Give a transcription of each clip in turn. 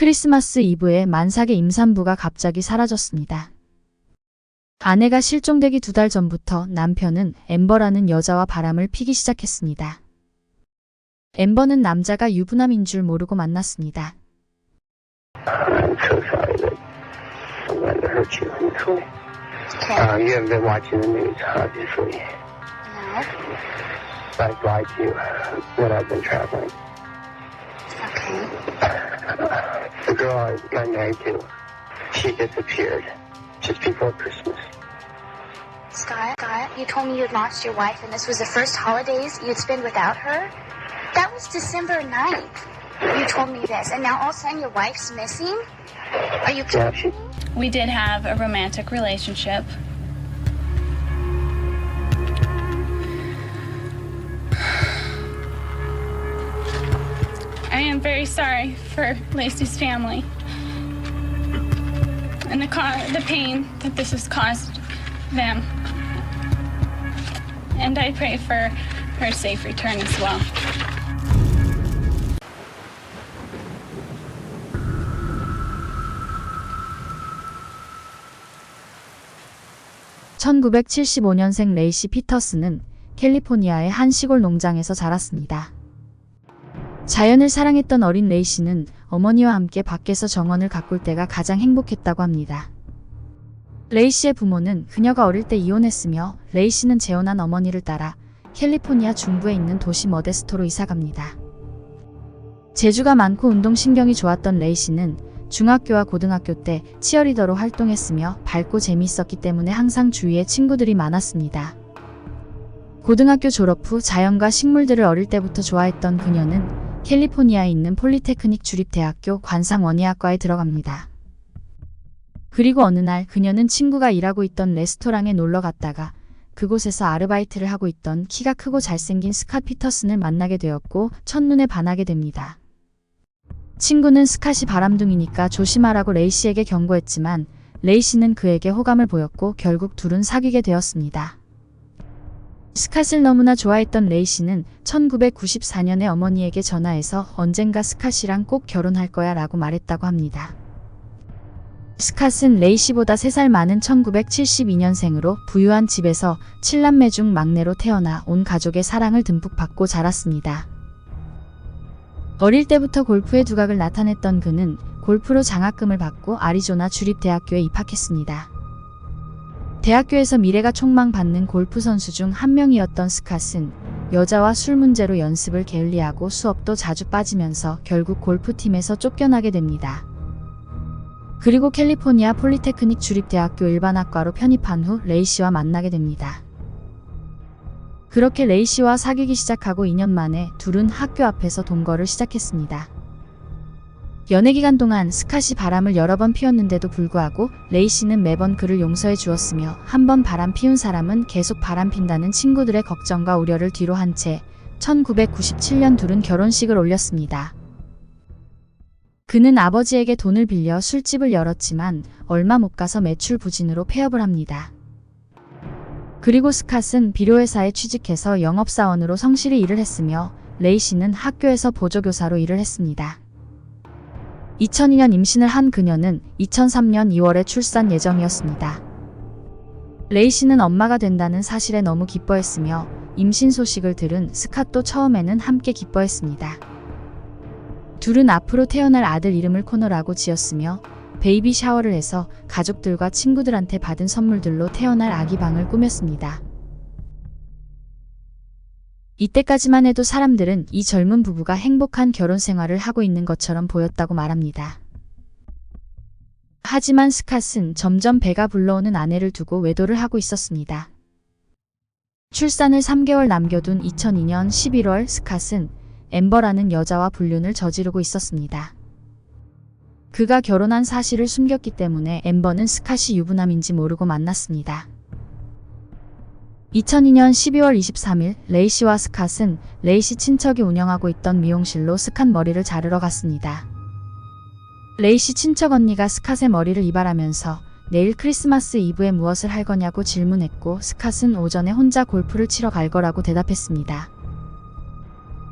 크리스마스 이브에 만삭의 임산부가 갑자기 사라졌습니다. 아내가 실종되기 두 달 전부터 남편은 엠버라는 여자와 바람을 피기 시작했습니다. 엠버는 남자가 유부남인 줄 모르고 만났습니다. Okay. You haven't been watching the news, obviously. No. I've lied to you when I've been traveling. Okay. The girl I got married to, she disappeared just before Christmas. Scott, Scott, you told me you'd lost your wife and this was the first holidays you'd spend without her? That was December 9th. You told me this, and now all of a sudden your wife's missing? Are you Yeah, kidding she. We did have a romantic relationship. I am very sorry for Lacey's family and the the pain that this has caused them. And I pray for her safe return as well. (1975년생) 레이시 피터스는 캘리포니아의 한 시골 농장에서 자랐습니다. 자연을 사랑했던 어린 레이시는 어머니와 함께 밖에서 정원을 가꿀 때가 가장 행복했다고 합니다. 레이시의 부모는 그녀가 어릴 때 이혼했으며 레이시는 재혼한 어머니를 따라 캘리포니아 중부에 있는 도시 머데스토로 이사갑니다. 재주가 많고 운동신경이 좋았던 레이시는 중학교와 고등학교 때 치어리더로 활동했으며 밝고 재미있었기 때문에 항상 주위에 친구들이 많았습니다. 고등학교 졸업 후 자연과 식물들을 어릴 때부터 좋아했던 그녀는 캘리포니아에 있는 폴리테크닉 주립대학교 관상원예학과에 들어갑니다. 그리고 어느 날 그녀는 친구가 일하고 있던 레스토랑에 놀러 갔다가 그곳에서 아르바이트를 하고 있던 키가 크고 잘생긴 스캇 피터슨을 만나게 되었고 첫눈에 반하게 됩니다. 친구는 스캇이 바람둥이니까 조심하라고 레이시에게 경고했지만 레이시는 그에게 호감을 보였고 결국 둘은 사귀게 되었습니다. 스캇을 너무나 좋아했던 레이시는 1994년에 어머니에게 전화해서 언젠가 스캇이랑 꼭 결혼할 거야 라고 말했다고 합니다. 스캇은 레이시보다 3살 많은 1972년생으로 부유한 집에서 7남매 중 막내로 태어나 온 가족의 사랑을 듬뿍 받고 자랐습니다. 어릴 때부터 골프의 두각을 나타냈던 그는 골프로 장학금을 받고 아리조나 주립대학교에 입학했습니다. 대학교에서 미래가 촉망받는 골프 선수 중 한 명이었던 스캇은 여자와 술 문제로 연습을 게을리하고 수업도 자주 빠지면서 결국 골프팀에서 쫓겨나게 됩니다. 그리고 캘리포니아 폴리테크닉 주립대학교 일반학과로 편입한 후 레이시와 만나게 됩니다. 그렇게 레이시와 사귀기 시작하고 2년 만에 둘은 학교 앞에서 동거를 시작했습니다. 연애 기간 동안 스캇이 바람을 여러 번 피웠는데도 불구하고 레이시는 매번 그를 용서해 주었으며 한 번 바람 피운 사람은 계속 바람 핀다는 친구들의 걱정과 우려를 뒤로 한 채 1997년 둘은 결혼식을 올렸습니다. 그는 아버지에게 돈을 빌려 술집을 열었지만 얼마 못 가서 매출 부진으로 폐업을 합니다. 그리고 스캇은 비료회사에 취직해서 영업사원으로 성실히 일을 했으며 레이시는 학교에서 보조교사로 일을 했습니다. 2002년 임신을 한 그녀는 2003년 2월에 출산 예정이었습니다. 레이시는 엄마가 된다는 사실에 너무 기뻐했으며 임신 소식을 들은 스캇도 처음에는 함께 기뻐했습니다. 둘은 앞으로 태어날 아들 이름을 코너라고 지었으며 베이비 샤워를 해서 가족들과 친구들한테 받은 선물들로 태어날 아기 방을 꾸몄습니다. 이때까지만 해도 사람들은 이 젊은 부부가 행복한 결혼 생활을 하고 있는 것처럼 보였다고 말합니다. 하지만 스캇은 점점 배가 불러오는 아내를 두고 외도를 하고 있었습니다. 출산을 3개월 남겨둔 2002년 11월 스캇은 엠버라는 여자와 불륜을 저지르고 있었습니다. 그가 결혼한 사실을 숨겼기 때문에 엠버는 스캇이 유부남인지 모르고 만났습니다. 2002년 12월 23일 레이시와 스캇은 레이시 친척이 운영하고 있던 미용실로 스캇 머리를 자르러 갔습니다. 레이시 친척 언니가 스캇의 머리를 이발하면서 내일 크리스마스 이브에 무엇을 할 거냐고 질문했고 스캇은 오전에 혼자 골프를 치러 갈 거라고 대답했습니다.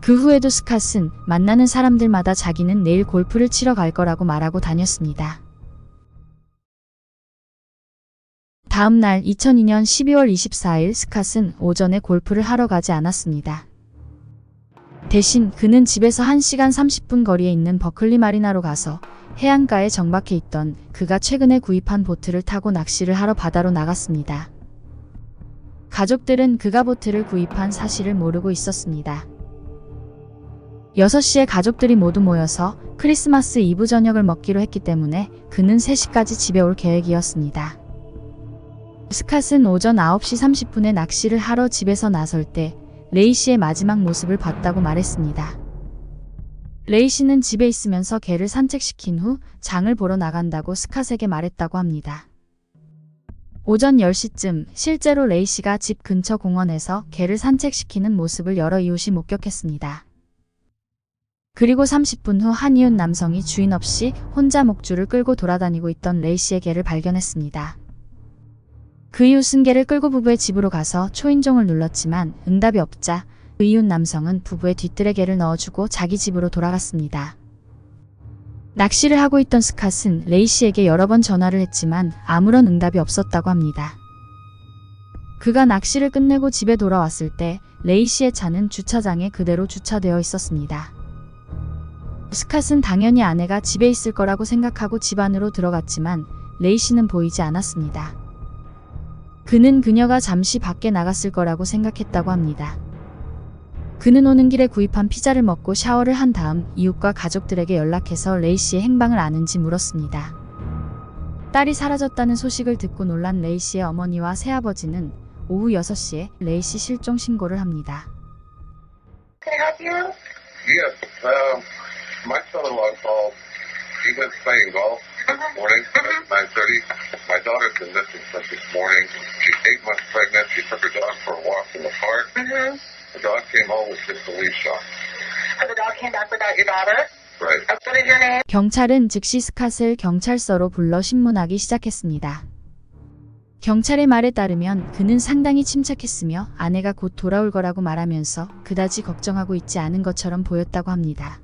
그 후에도 스캇은 만나는 사람들마다 자기는 내일 골프를 치러 갈 거라고 말하고 다녔습니다. 다음 날 2002년 12월 24일 스캇은 오전에 골프를 하러 가지 않았습니다. 대신 그는 집에서 1시간 30분 거리에 있는 버클리 마리나로 가서 해안가에 정박해 있던 그가 최근에 구입한 보트를 타고 낚시를 하러 바다로 나갔습니다. 가족들은 그가 보트를 구입한 사실을 모르고 있었습니다. 6시에 가족들이 모두 모여서 크리스마스 이브 저녁을 먹기로 했기 때문에 그는 3시까지 집에 올 계획이었습니다. 스캇은 오전 9시 30분에 낚시를 하러 집에서 나설 때 레이 씨의 마지막 모습을 봤다고 말했습니다. 레이 씨는 집에 있으면서 개를 산책시킨 후 장을 보러 나간다고 스캇에게 말했다고 합니다. 오전 10시쯤 실제로 레이 씨가 집 근처 공원에서 개를 산책시키는 모습을 여러 이웃이 목격했습니다. 그리고 30분 후 한 이웃 남성이 주인 없이 혼자 목줄을 끌고 돌아다니고 있던 레이 씨의 개를 발견했습니다. 그 이웃은 개를 끌고 부부의 집으로 가서 초인종을 눌렀지만 응답이 없자 그 이웃 남성은 부부의 뒤뜰에 개를 넣어주고 자기 집으로 돌아갔습니다. 낚시를 하고 있던 스캇은 레이 씨에게 여러 번 전화를 했지만 아무런 응답이 없었다고 합니다. 그가 낚시를 끝내고 집에 돌아왔을 때 레이 씨의 차는 주차장에 그대로 주차되어 있었습니다. 스캇은 당연히 아내가 집에 있을 거라고 생각하고 집 안으로 들어갔지만 레이 씨는 보이지 않았습니다. 그는 그녀가 잠시 밖에 나갔을 거라고 생각했다고 합니다. 그는 오는 길에 구입한 피자를 먹고 샤워를 한 다음 이웃과 가족들에게 연락해서 레이 씨의 행방을 아는지 물었습니다. 딸이 사라졌다는 소식을 듣고 놀란 레이 씨의 어머니와 새아버지는 오후 6시에 레이 씨 실종 신고를 합니다. Can I help you? Yes, um, my son-in-law called. He went playing golf this morning at 9.30. My daughter's been missing since this morning. She's eight months pregnant. She took her dog for a walk in the park. Mm-hmm. The dog came home with just a leash on. So the dog came back without your daughter? Right. Uh, What is your name? 경찰은 즉시 스캇을 경찰서로 불러 신문하기 시작했습니다. 경찰의 말에 따르면 그는 상당히 침착했으며 아내가 곧 돌아올 거라고 말하면서 그다지 걱정하고 있지 않은 것처럼 보였다고 합니다.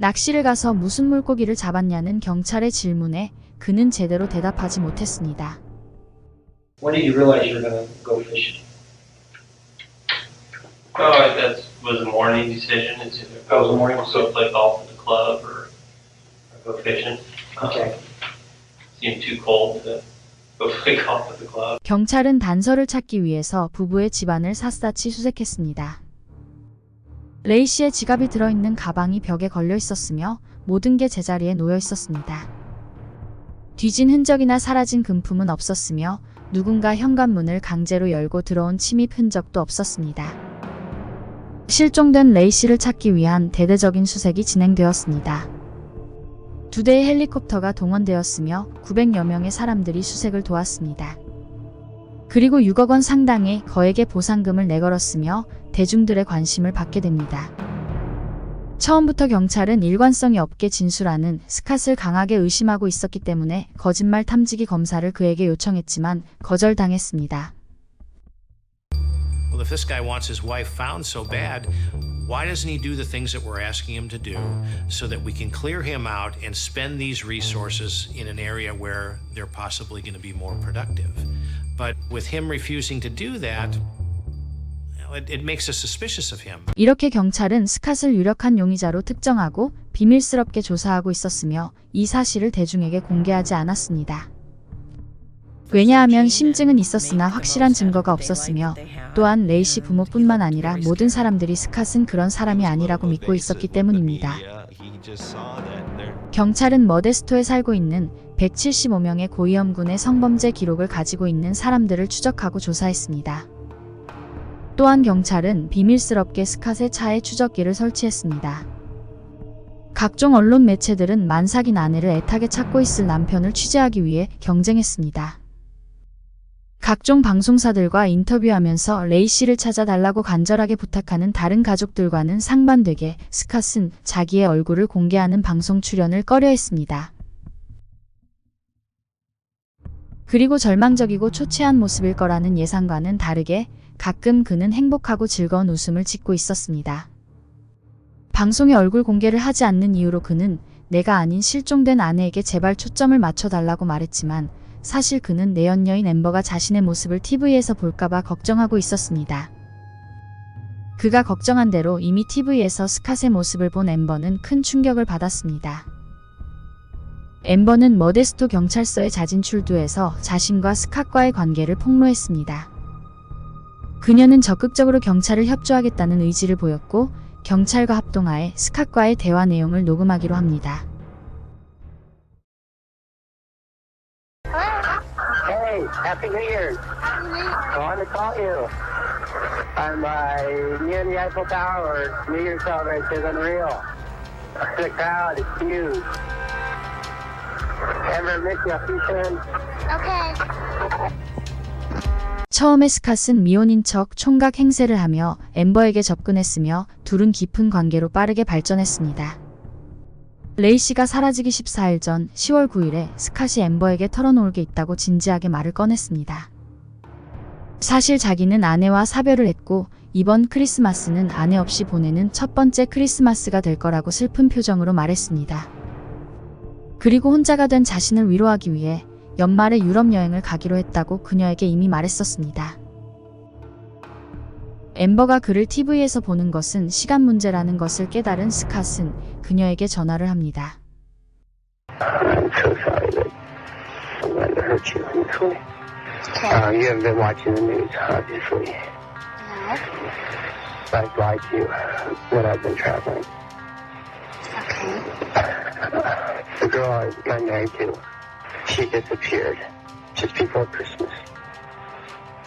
낚시를 가서 무슨 물고기를 잡았냐는 경찰의 질문에 그는 제대로 대답하지 못했습니다. When did you realize you were going to go fishing? Oh, that was a morning decision. It's either That was a go, morning go play golf at the club or, or go fishing. Okay. Seemed too cold to go play golf at the club. 경찰은 단서를 찾기 위해서 부부의 집안을 샅샅이 수색했습니다. 레이 씨의 지갑이 들어있는 가방이 벽에 걸려 있었으며 모든 게 제자리에 놓여 있었습니다. 뒤진 흔적이나 사라진 금품은 없었으며 누군가 현관문을 강제로 열고 들어온 침입 흔적도 없었습니다. 실종된 레이 씨를 찾기 위한 대대적인 수색이 진행되었습니다. 두 대의 헬리콥터가 동원되었으며 900여 명의 사람들이 수색을 도왔습니다. 그리고 6억 원 상당의 거액의 보상금을 내걸었으며 대중들의 관심을 받게 됩니다. 처음부터 경찰은 일관성이 없게 진술하는 스캇을 강하게 의심하고 있었기 때문에 거짓말 탐지기 검사를 그에게 요청했지만 거절당했습니다. Well, if this guy wants his wife found so bad, why doesn't he do the things that we're asking him to do so that we can clear him out and spend these resources in an area where they're possibly going to be more productive? But with him refusing to do that, it, it makes us suspicious of him. 이렇게 경찰은 스캇을 유력한 용의자로 특정하고 비밀스럽게 조사하고 있었으며 이 사실을 대중에게 공개하지 않았습니다. 왜냐하면 심증은 있었으나 확실한 증거가 없었으며 또한 레이 씨 부모뿐만 아니라 모든 사람들이 스캇은 그런 사람이 아니라고 믿고 있었기 때문입니다. 경찰은 머데스토에 살고 있는 175명의 고위험군의 성범죄 기록을 가지고 있는 사람들을 추적하고 조사했습니다. 또한 경찰은 비밀스럽게 스캇의 차에 추적기를 설치했습니다. 각종 언론 매체들은 만삭인 아내를 애타게 찾고 있을 남편을 취재하기 위해 경쟁했습니다. 각종 방송사들과 인터뷰하면서 레이 씨를 찾아달라고 간절하게 부탁하는 다른 가족들과는 상반되게 스캇은 자기의 얼굴을 공개하는 방송 출연을 꺼려했습니다. 그리고 절망적이고 초췌한 모습일 거라는 예상과는 다르게 가끔 그는 행복하고 즐거운 웃음을 짓고 있었습니다. 방송에 얼굴 공개를 하지 않는 이유로 그는 내가 아닌 실종된 아내에게 제발 초점을 맞춰달라고 말했지만 사실 그는 내연녀인 엠버가 자신의 모습을 TV에서 볼까봐 걱정하고 있었습니다. 그가 걱정한 대로 이미 TV에서 스캇의 모습을 본 엠버는 큰 충격을 받았습니다. 엠버는 머데스토 경찰서에 자진 출두해서 자신과 스캇과의 관계를 폭로했습니다. 그녀는 적극적으로 경찰을 협조하겠다는 의지를 보였고 경찰과 합동하에 스캇과의 대화 내용을 녹음하기로 합니다. Hey, Happy New Year. I wanted to call you. I'm uh, near the Eiffel Tower. New Year's celebration is unreal. The crowd is huge. Ever miss you? Okay. 처음에 스캇은 미혼인 척 총각 행세를 하며 엠버에게 접근했으며 둘은 깊은 관계로 빠르게 발전했습니다. 레이 씨가 사라지기 14일 전 10월 9일에 스캇이 엠버에게 털어놓을 게 있다고 진지하게 말을 꺼냈습니다. 사실 자기는 아내와 사별을 했고 이번 크리스마스는 아내 없이 보내는 첫 번째 크리스마스가 될 거라고 슬픈 표정으로 말했습니다. 그리고 혼자가 된 자신을 위로하기 위해 연말에 유럽 여행을 가기로 했다고 그녀에게 이미 말했었습니다. 엠버가 그를 TV에서 보는 것은 시간 문제라는 것을 깨달은 스캇은 그녀에게 전화를 합니다. Uh,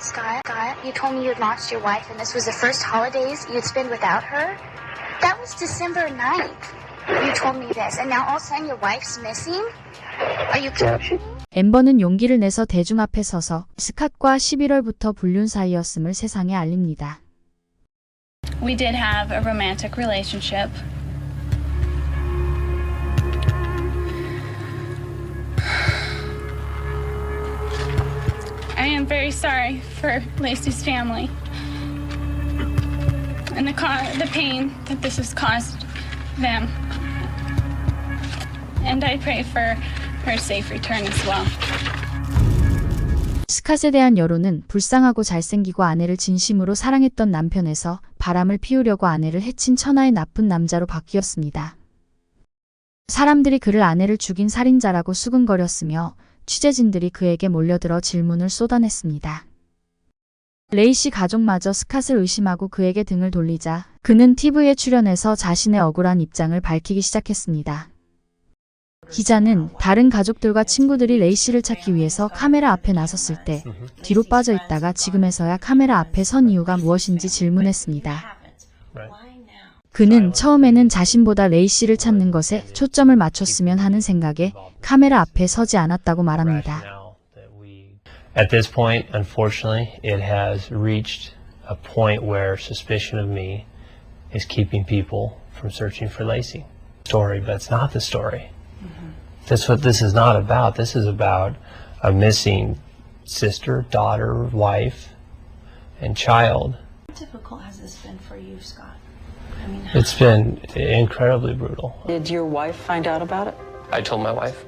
Scott, you told me you'd lost your wife and this was the first holidays you'd spend without her? That was December 9th. You told me this, and now all of a sudden your wife's missing? Are you Yeah, kidding? she, 엠버는 용기를 내서 대중 앞에 서서 스캇과 11월부터 불륜 사이였음을 세상에 알립니다. We did have a romantic relationship. I am very sorry for Lacey's family and the the pain that this has caused them. And I pray for her safe return as well. 스캇에 대한 여론은 불쌍하고 잘생기고 아내를 진심으로 사랑했던 남편에서 바람을 피우려고 아내를 해친 천하의 나쁜 남자로 바뀌었습니다. 사람들이 그를 아내를 죽인 살인자라고 수근거렸으며 취재진들이 그에게 몰려들어 질문을 쏟아냈습니다. 레이 씨 가족마저 스캇을 의심하고 그에게 등을 돌리자 그는 TV에 출연해서 자신의 억울한 입장을 밝히기 시작했습니다. 기자는 다른 가족들과 친구들이 레이 씨를 찾기 위해서 카메라 앞에 나섰을 때 뒤로 빠져 있다가 지금에서야 카메라 앞에 선 이유가 무엇인지 질문했습니다. 그는 처음에는 자신보다 레이 씨를 찾는 것에 초점을 맞췄으면 하는 생각에 카메라 앞에 서지 않았다고 말합니다. At this point, unfortunately, it has reached a point where suspicion of me is keeping people from searching for Lacey. Story, but it's not the story. That's what this is not about. This is about a missing sister, daughter, wife, and child. How difficult has this been for you, Scott? I mean, It's been incredibly brutal. did your wife find out about it? I told my wife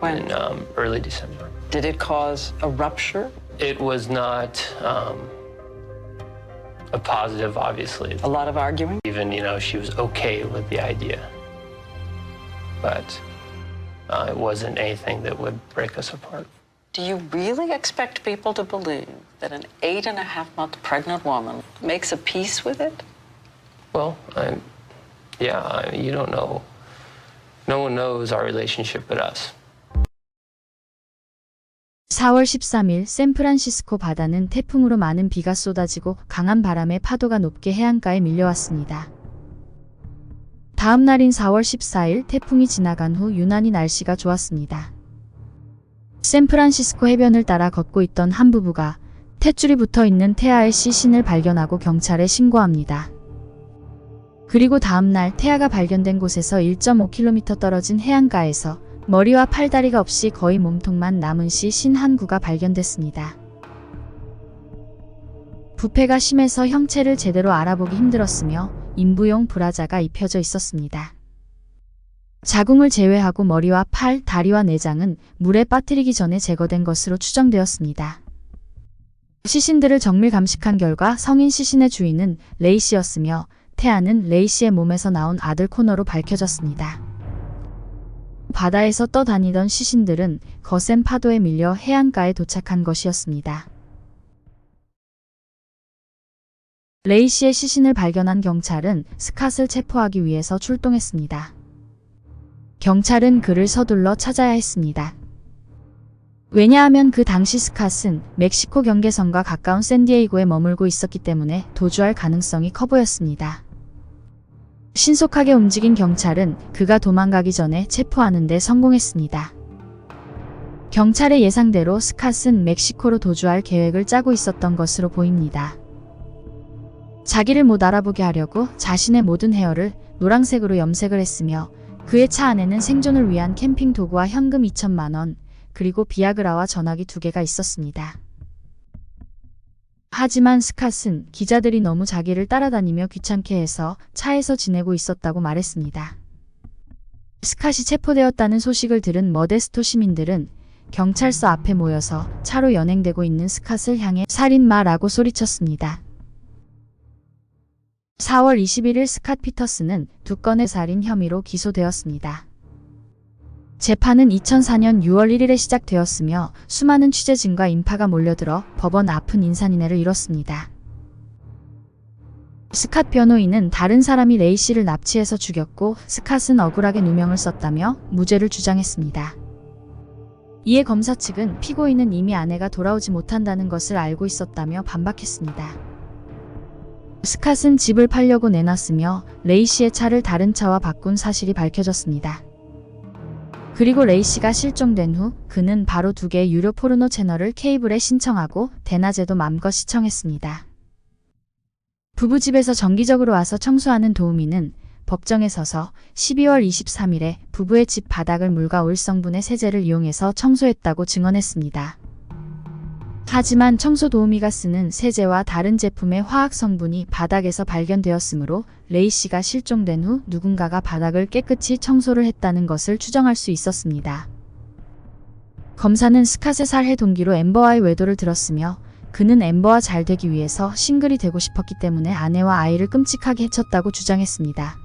When? in um, early December. Did it cause a rupture? It was not um, a positive, obviously. A lot of arguing? Even, you know, she was okay with the idea. But uh, it wasn't anything that would break us apart. Do you really expect people to believe that an eight and a half month pregnant woman makes a peace with it? Well, I, yeah, I, you don't know. No one knows our relationship but us. 4월 13일 샌프란시스코 바다는 태풍으로 많은 비가 쏟아지고 강한 바람에 파도가 높게 해안가에 밀려왔습니다. 다음 날인 4월 14일 태풍이 지나간 후 유난히 날씨가 좋았습니다. 샌프란시스코 해변을 따라 걷고 있던 한 부부가 탯줄이 붙어 있는 태아의 시신을 발견하고 경찰에 신고합니다. 그리고 다음 날 태아가 발견된 곳에서 1.5km 떨어진 해안가에서 머리와 팔다리가 없이 거의 몸통만 남은 시 신 한 구가 발견됐습니다. 부패가 심해서 형체를 제대로 알아보기 힘들었으며 인부용 브라자가 입혀져 있었습니다. 자궁을 제외하고 머리와 팔, 다리와 내장은 물에 빠뜨리기 전에 제거된 것으로 추정되었습니다. 시신들을 정밀 감식한 결과 성인 시신의 주인은 레이 씨였으며 태아는 레이 씨의 몸에서 나온 아들 코너로 밝혀졌습니다. 바다에서 떠다니던 시신들은 거센 파도에 밀려 해안가에 도착한 것이었습니다. 레이 씨의 시신을 발견한 경찰은 스캇을 체포하기 위해서 출동했습니다. 경찰은 그를 서둘러 찾아야 했습니다. 왜냐하면 그 당시 스캇은 멕시코 경계선과 가까운 샌디에이고에 머물고 있었기 때문에 도주할 가능성이 커 보였습니다. 신속하게 움직인 경찰은 그가 도망가기 전에 체포하는 데 성공했습니다. 경찰의 예상대로 스캇은 멕시코로 도주할 계획을 짜고 있었던 것으로 보입니다. 자기를 못 알아보게 하려고 자신의 모든 헤어를 노란색으로 염색을 했으며 그의 차 안에는 생존을 위한 캠핑 도구와 현금 2천만 원, 그리고 비아그라와 전화기 두 개가 있었습니다. 하지만 스캇은 기자들이 너무 자기를 따라다니며 귀찮게 해서 차에서 지내고 있었다고 말했습니다. 스캇이 체포되었다는 소식을 들은 머데스토 시민들은 경찰서 앞에 모여서 차로 연행되고 있는 스캇을 향해 살인마라고 소리쳤습니다. 4월 21일 스캇 피터스는 두 건의 살인 혐의로 기소되었습니다. 재판은 2004년 6월 1일에 시작되었으며 수많은 취재진과 인파가 몰려들어 법원 앞은 인산인해를 이뤘습니다. 스캇 변호인은 다른 사람이 레이 씨를 납치해서 죽였고 스캇은 억울하게 누명을 썼다며 무죄를 주장했습니다. 이에 검사 측은 피고인은 이미 아내가 돌아오지 못한다는 것을 알고 있었다며 반박했습니다. 스캇은 집을 팔려고 내놨으며 레이 씨의 차를 다른 차와 바꾼 사실이 밝혀졌습니다. 그리고 레이 씨가 실종된 후 그는 바로 두 개의 유료 포르노 채널을 케이블에 신청하고 대낮에도 맘껏 시청했습니다. 부부 집에서 정기적으로 와서 청소하는 도우미는 법정에 서서 12월 23일에 부부의 집 바닥을 물과 올 성분의 세제를 이용해서 청소했다고 증언했습니다. 하지만 청소 도우미가 쓰는 세제와 다른 제품의 화학 성분이 바닥에서 발견되었으므로 레이 씨가 실종된 후 누군가가 바닥을 깨끗이 청소를 했다는 것을 추정할 수 있었습니다. 검사는 스캇의 살해 동기로 엠버와의 외도를 들었으며 그는 엠버와 잘 되기 위해서 싱글이 되고 싶었기 때문에 아내와 아이를 끔찍하게 해쳤다고 주장했습니다.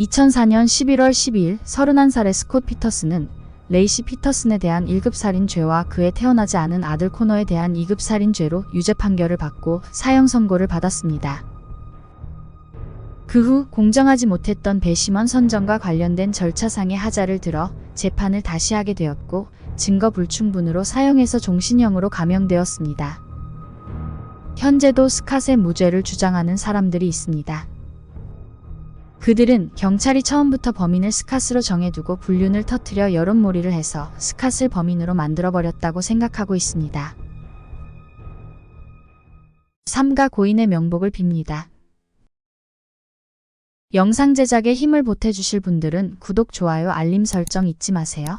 2004년 11월 12일 31살의 스콧 피터스는 레이시 피터슨에 대한 1급 살인 죄와 그의 태어나지 않은 아들 코너에 대한 2급 살인 죄로 유죄 판결을 받고 사형 선고를 받았습니다. 그 후 공정하지 못했던 배심원 선정과 관련된 절차상의 하자를 들어 재판을 다시 하게 되었고 증거 불충분으로 사형에서 종신형으로 감형되었습니다. 현재도 스캇의 무죄를 주장하는 사람들이 있습니다. 그들은 경찰이 처음부터 범인을 스캇으로 정해두고 불륜을 터뜨려 여론몰이를 해서 스캇을 범인으로 만들어버렸다고 생각하고 있습니다. 삼가 고인의 명복을 빕니다. 영상 제작에 힘을 보태주실 분들은 구독, 좋아요, 알림 설정 잊지 마세요.